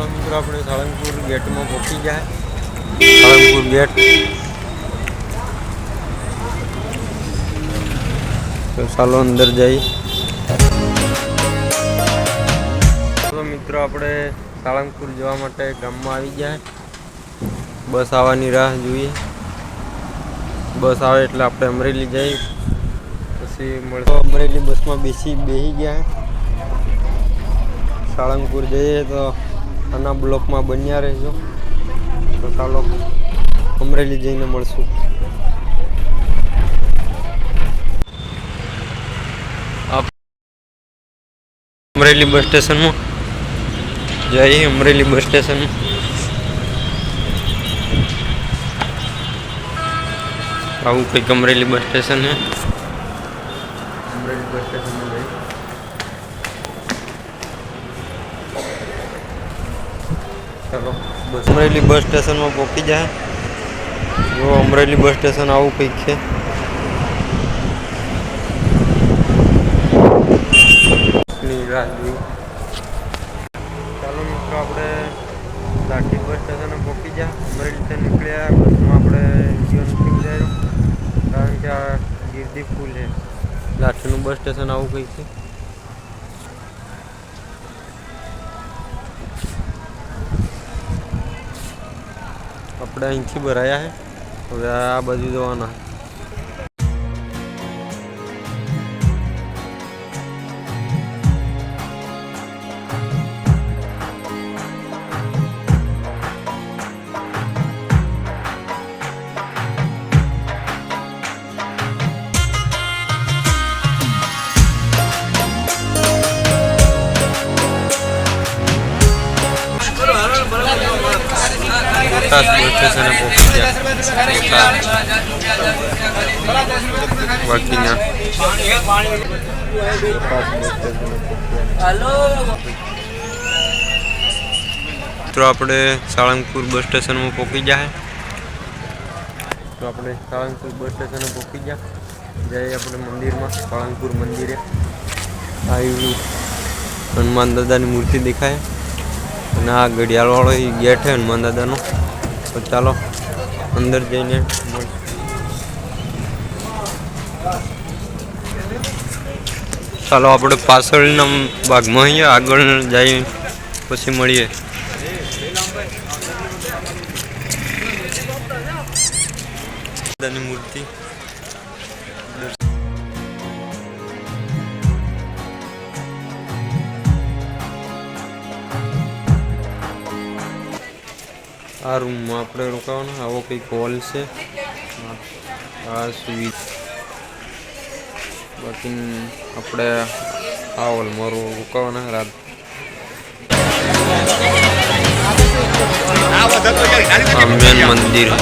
ચાલો મિત્રો આપણે સાળંગપુર ગેટમાં પહોંચી જાય સાળંગપુર ગેટ. તો ચાલો અંદર જઈએ. ચાલો મિત્રો, આપણે સાળંગપુર જવા માટે ગામમાં આવી ગયા. બસ આવવાની રાહ જોઈએ. બસ આવે એટલે આપણે અમરેલી જઈએ પછી મળતો અમરેલી બસમાં બેસી બેસી ગયા. સાળંગપુર જઈએ તો આના બ્લોકમાં બન્યા રહેજો. તો ચાલો અમરેલી જઈને મળશું. અમરેલી બસ સ્ટેશનમાં? જઈએ અમરેલી બસ સ્ટેશન આવું કંઈક અમરેલી બસ સ્ટેશન છે અમરેલી બસ સ્ટેશનમાં જઈએ ચાલો અમરેલી બસ સ્ટેશનમાં પહોંચી જાય. જો અમરેલી બસ સ્ટેશન આવું કંઈક છે. ચાલો મિત્રો, આપણે લાઠી બસ સ્ટેશને પહોંચી ગયા અમરેલીથી નીકળ્યા, બસમાં આપણે જીવન થઈ જાય કારણ કે આ ગીરદી ફૂલ છે. લાઠીનું બસ સ્ટેશન આવું કંઈક છે. આપણે અહીંથી ભરાયા છે. હવે આ બાજુ જવાના. ખાસ બસ સ્ટેશને પહોંચી ગયા બાકીના. તો આપણે સાળંગપુર બસ સ્ટેશનમાં પહોંચી ગયા તો આપણે સાળંગપુર બસ સ્ટેશને પહોંચી ગયા જઈએ આપણે મંદિરમાં સાળંગપુર મંદિરે. આવી હનુમાન દાદાની મૂર્તિ દેખાય. અને આ ઘડિયાળવાળો એ ગેટ છે હનુમાન દાદાનો. તો ચાલો અંદર જઈને ચાલો આપણે પાછળના ભાગમાં અહીંયા આગળ જઈ પછી મળીએ. મૂર્તિ. આ રૂમમાં આપણે રોકાવાનું આવો કંઈક હોલ છે. આ- સુવિધ બાકી આપણે આ હોલમાં રોકાવાના રાત. મેન મંદિર મંદિર.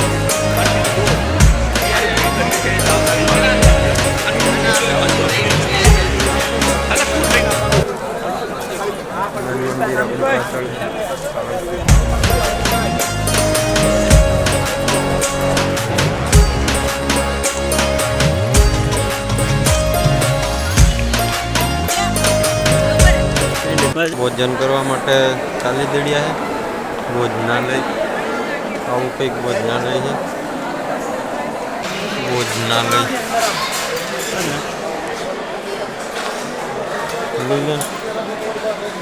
ભોજન કરવા માટે ચાલી દડિયા છે. ભોજનાલય. આવું કંઈક ભોજનાલય છે. ભોજનાલય.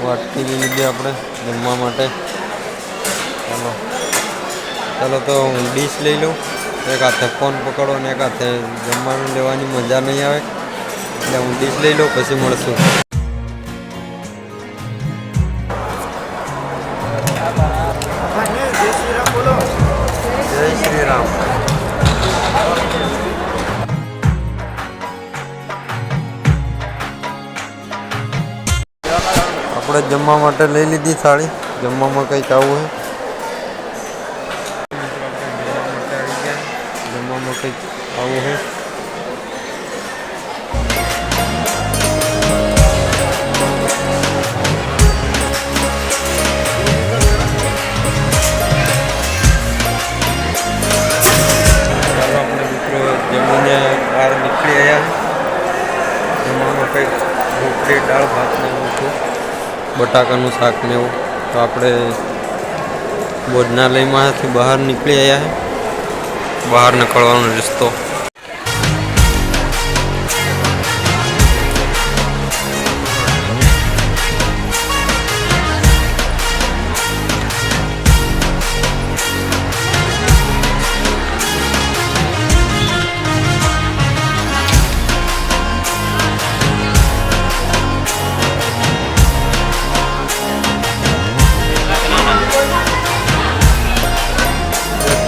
વાટકી લઈ લીધી આપણે જમવા માટે. ચાલો. ચાલો તો હું ડીશ લઈ લઉં. એક હાથે ફોન પકડો ને એક હાથે જમવાનું લેવાની મજા નહીં આવે. એટલે હું ડીશ લઈ લઉં, પછી મળશું. આપણે જમવા માટે લઈ લીધી થાળી. જમવામાં કંઈક આવું છે બટાકાનું શાક ને એવું. તો આપણે ભોજનાલયમાંથી બહાર નીકળી આવ્યા બહાર નીકળવાનો રસ્તો.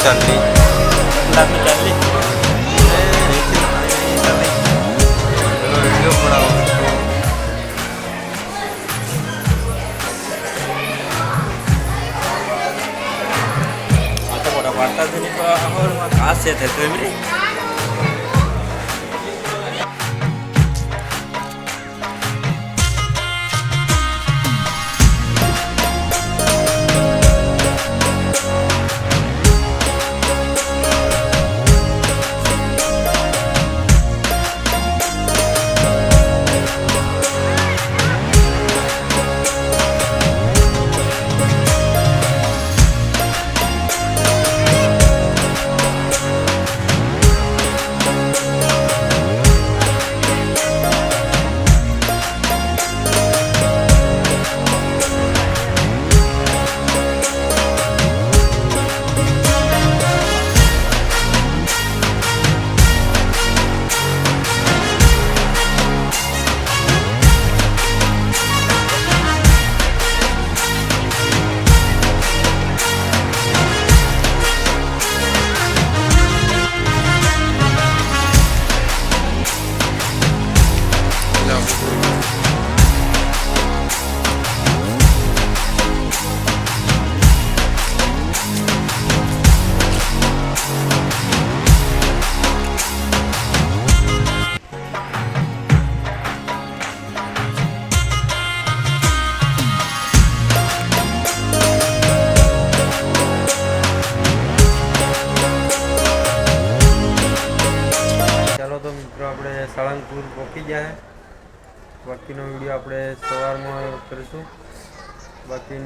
ચાલી લાખની ચાલી વીડિયો પડાવો આ તો મોટા ચાલો તો મિત્રો આપણે સાળંગપુર પહોંચી ગયા છે. બાકીનો વીડિયો આપણે સવારમાં કરીશું. બાકી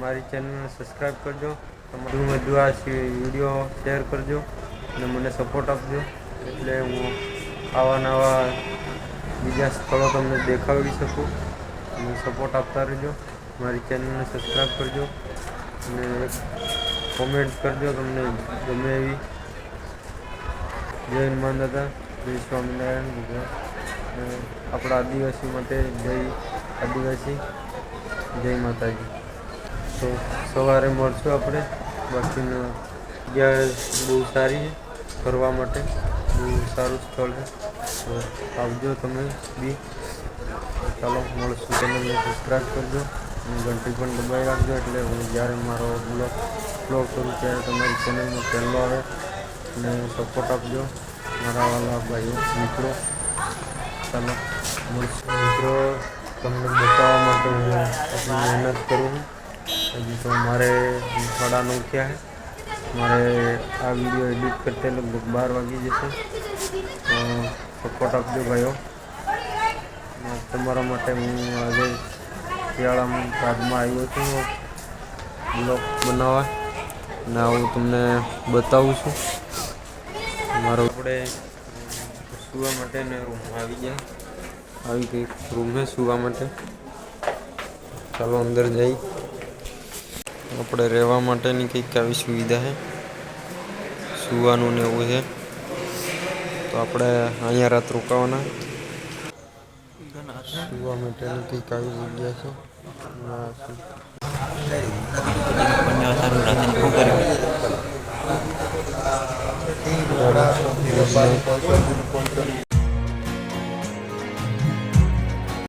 મારી ચેનલને સબસ્ક્રાઈબ કરજો. તમારું બધું આ વીડિયો શેર કરજો અને મને સપોર્ટ આપજો. એટલે હું આવા નવા બીજા સ્થળો તમને દેખાડી શકું. અને સપોર્ટ આપતા રહેજો. મારી ચેનલને સબસ્ક્રાઈબ કરજો. અને કોમેન્ટ કરજો તમને ગમે એવી. જય હનુમાન દાદા. જય સ્વામિનારાયણ ગુજરાત આપણા આદિવાસી માટે જય આદિવાસી, જય માતાજી. તો સવારે મળશું આપણે. બાકીનું જગ્યા બહુ સારી છે ફરવા માટે. બહુ સારું સ્થળ છે. તો આવજો તમે બી. ચાલો, મળશું. ચેનલને સબસ્ક્રાઈબ કરજો અને ઘંટી પણ દબાવી રાખજો એટલે હું જ્યારે મારો બ્લોગ અપલોડ કરું ત્યારે તમારી ચેનલમાં પહેલો આવે અને સપોર્ટ આપજો. મારા વાલા ભાઈઓ, મિત્રો. ચાલો મિત્રો, તમને બતાવવા માટે હું આપણી મહેનત કરું છું. હજી તો મારે સાડા નવ છે. મારે આ વીડિયો એડિટ કરતે લગભગ બાર વાગી જશે. તો સપોર્ટ આપજો ભાઈઓ. તમારા માટે હું આજે શિયાળામાં બાદમાં આવ્યો છું. બ્લોગ બનાવવા. અને આવું તમને બતાવું છું. મારો આપણે સુવા માટેને રૂમ આવી ગયા. આવી રૂમ છે સુવા માટે. ચાલો અંદર જઈ. આપણે રહેવા માટેની કંઈક આવી સુવિધા છે સુવાનું ને એવું છે તો આપણે અહીંયા રાત રોકાવાના. સુવા માટેની કંઈક આવી જગ્યા છે. આ શું બંને સારું રાતે શું કર્યું